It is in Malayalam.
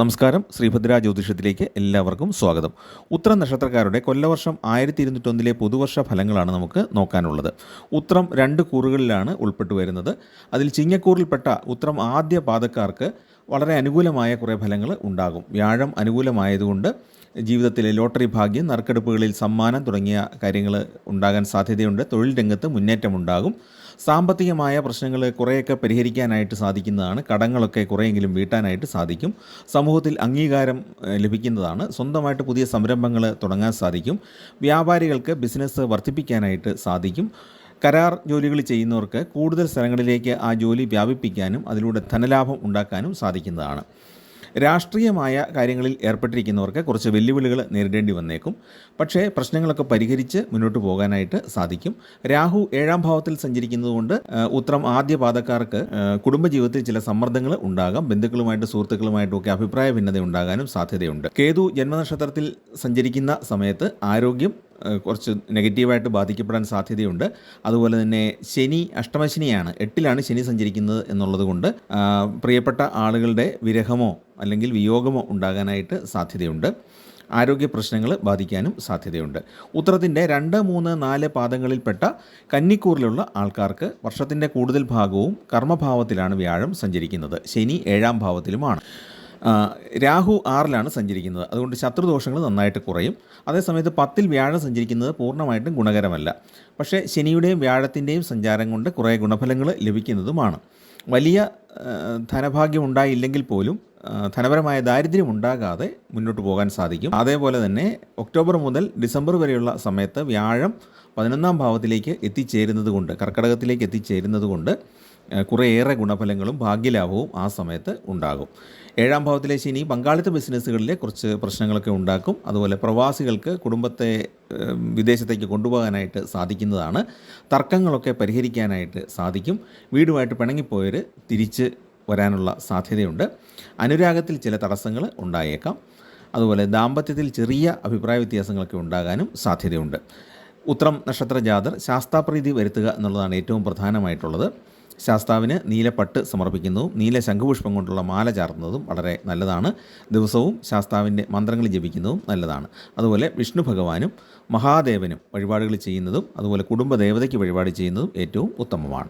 നമസ്കാരം. ശ്രീഭദ്ര ജ്യോതിഷത്തിലേക്ക് എല്ലാവർക്കും സ്വാഗതം. ഉത്രം നക്ഷത്രക്കാരുടെ കൊല്ലവർഷം ആയിരത്തി ഇരുന്നൂറ്റൊന്നിലെ പുതുവർഷ ഫലങ്ങളാണ് നമുക്ക് നോക്കാനുള്ളത്. ഉത്രം രണ്ട് കൂറുകളിലാണ് ഉൾപ്പെട്ടു വരുന്നത്. അതിൽ ചിങ്ങക്കൂറിൽപ്പെട്ട ഉത്രം ആദ്യ പാദക്കാർക്ക് വളരെ അനുകൂലമായ കുറേ ഫലങ്ങൾ ഉണ്ടാകും. വ്യാഴം അനുകൂലമായതുകൊണ്ട് ജീവിതത്തിലെ ലോട്ടറി ഭാഗ്യം നറുക്കെടുപ്പുകളിൽ സമ്മാനം തുടങ്ങിയ കാര്യങ്ങൾ ഉണ്ടാകാൻ സാധ്യതയുണ്ട്. തൊഴിൽ രംഗത്ത് മുന്നേറ്റമുണ്ടാകും സാമ്പത്തികമായ പ്രശ്നങ്ങൾ കുറേയൊക്കെ പരിഹരിക്കാനായിട്ട് സാധിക്കുന്നതാണ്. കടങ്ങളൊക്കെ കുറേയെങ്കിലും വീട്ടാനായിട്ട് സാധിക്കും. സമൂഹത്തിൽ അംഗീകാരം ലഭിക്കുന്നതാണ്. സ്വന്തമായിട്ട് പുതിയ സംരംഭങ്ങൾ തുടങ്ങാൻ സാധിക്കും. വ്യാപാരികൾക്ക് ബിസിനസ് വർദ്ധിപ്പിക്കാനായിട്ട് സാധിക്കും. കരാർ ജോലികൾ ചെയ്യുന്നവർക്ക് കൂടുതൽ സ്ഥലങ്ങളിലേക്ക് ആ ജോലി വ്യാപിപ്പിക്കാനും അതിലൂടെ ധനലാഭം ഉണ്ടാക്കാനും സാധിക്കുന്നതാണ്. രാഷ്ട്രീയമായ കാര്യങ്ങളിൽ ഏർപ്പെട്ടിരിക്കുന്നവർക്ക് കുറച്ച് വെല്ലുവിളികൾ നേരിടേണ്ടി വന്നേക്കും. പക്ഷേ പ്രശ്നങ്ങളൊക്കെ പരിഹരിച്ച് മുന്നോട്ട് പോകാനായിട്ട് സാധിക്കും. രാഹു ഏഴാം ഭാവത്തിൽ സഞ്ചരിക്കുന്നതുകൊണ്ട് ഉത്തരം ആദ്യ പാതക്കാർക്ക് കുടുംബജീവിതത്തിൽ ചില സമ്മർദ്ദങ്ങൾ ഉണ്ടാകാം. ബന്ധുക്കളുമായിട്ട് സുഹൃത്തുക്കളുമായിട്ടും ഒക്കെ അഭിപ്രായ ഭിന്നത ഉണ്ടാകാനും സാധ്യതയുണ്ട്. കേതു ജന്മനക്ഷത്രത്തിൽ സഞ്ചരിക്കുന്ന സമയത്ത് ആരോഗ്യം കുറച്ച് നെഗറ്റീവായിട്ട് ബാധിക്കപ്പെടാൻ സാധ്യതയുണ്ട്. അതുപോലെ തന്നെ ശനി അഷ്ടമശനിയാണ് എട്ടിലാണ് ശനി സഞ്ചരിക്കുന്നത് എന്നുള്ളത് കൊണ്ട് പ്രിയപ്പെട്ട ആളുകളുടെ വിരഹമോ അല്ലെങ്കിൽ വിയോഗമോ ഉണ്ടാകാനായിട്ട് സാധ്യതയുണ്ട്. ആരോഗ്യ പ്രശ്നങ്ങൾ ബാധിക്കാനും സാധ്യതയുണ്ട്. ഉത്തരത്തിന്റെ രണ്ട് മൂന്ന് നാല് പാദങ്ങളിൽപ്പെട്ട കന്നിക്കൂറിലുള്ള ആൾക്കാർക്ക് വർഷത്തിന്റെ കൂടുതൽ ഭാഗവും കർമ്മഭാവത്തിലാണ് വ്യാഴം സഞ്ചരിക്കുന്നത്. ശനി ഏഴാം ഭാവത്തിലുമാണ്. രാഹു ആറിലാണ് സഞ്ചരിക്കുന്നത്. അതുകൊണ്ട് ശത്രുദോഷങ്ങൾ നന്നായിട്ട് കുറയും. അതേസമയത്ത് പത്തിൽ വ്യാഴം സഞ്ചരിക്കുന്നത് പൂർണമായിട്ടും ഗുണകരമല്ല. പക്ഷേ ശനിയുടെയും വ്യാഴത്തിന്റെയും സഞ്ചാരം കൊണ്ട് കുറേ ഗുണഫലങ്ങൾ ലഭിക്കുന്നതുമാണ്. വലിയ ധനഭാഗ്യം ഉണ്ടായില്ലെങ്കിൽ പോലും ധനപരമായ ദാരിദ്ര്യം ഉണ്ടാകാതെ മുന്നോട്ട് പോകാൻ സാധിക്കും. അതേപോലെ തന്നെ ഒക്ടോബർ മുതൽ ഡിസംബർ വരെയുള്ള സമയത്ത് വ്യാഴം പതിനൊന്നാം ഭാവത്തിലേക്ക് എത്തിച്ചേരുന്നത് കൊണ്ട് കർക്കടകത്തിലേക്ക് എത്തിച്ചേരുന്നത് കൊണ്ട് കുറേയേറെ ഗുണഫലങ്ങളും ഭാഗ്യലാഭവും ആ സമയത്ത് ഉണ്ടാകും. ഏഴാം ഭാവത്തിലെ ശനി പങ്കാളിത്ത ബിസിനസ്സുകളിലെ കുറച്ച് പ്രശ്നങ്ങളൊക്കെ ഉണ്ടാക്കും. അതുപോലെ പ്രവാസികൾക്ക് കുടുംബത്തെ വിദേശത്തേക്ക് കൊണ്ടുപോകാനായിട്ട് സാധിക്കുന്നതാണ്. തർക്കങ്ങളൊക്കെ പരിഹരിക്കാനായിട്ട് സാധിക്കും. വീടുമായിട്ട് പിണങ്ങിപ്പോയവർ തിരിച്ച് വരാനുള്ള സാധ്യതയുണ്ട്. അനുരാഗത്തിൽ ചില തടസ്സങ്ങൾ ഉണ്ടായേക്കാം. അതുപോലെ ദാമ്പത്യത്തിൽ ചെറിയ അഭിപ്രായ വ്യത്യാസങ്ങളൊക്കെ ഉണ്ടാകാനും സാധ്യതയുണ്ട്. ഉത്രം നക്ഷത്ര ജാതർ ശാസ്താപ്രീതി വരുത്തുക എന്നുള്ളതാണ് ഏറ്റവും പ്രധാനമായിട്ടുള്ളത്. ശാസ്താവിന് നീലപ്പട്ട് സമർപ്പിക്കുന്നതും നീല ശംഖുപുഷ്പം കൊണ്ടുള്ള മാല ചാർത്തുന്നതും വളരെ നല്ലതാണ്. ദിവസവും ശാസ്താവിന്റെ മന്ത്രങ്ങൾ ജപിക്കുന്നതും നല്ലതാണ്. അതുപോലെ വിഷ്ണു ഭഗവാനും മഹാദേവനും വഴിപാടുകൾ ചെയ്യുന്നതും അതുപോലെ കുടുംബ ദേവതയ്ക്ക് വഴിപാട് ചെയ്യുന്നതും ഏറ്റവും ഉത്തമമാണ്.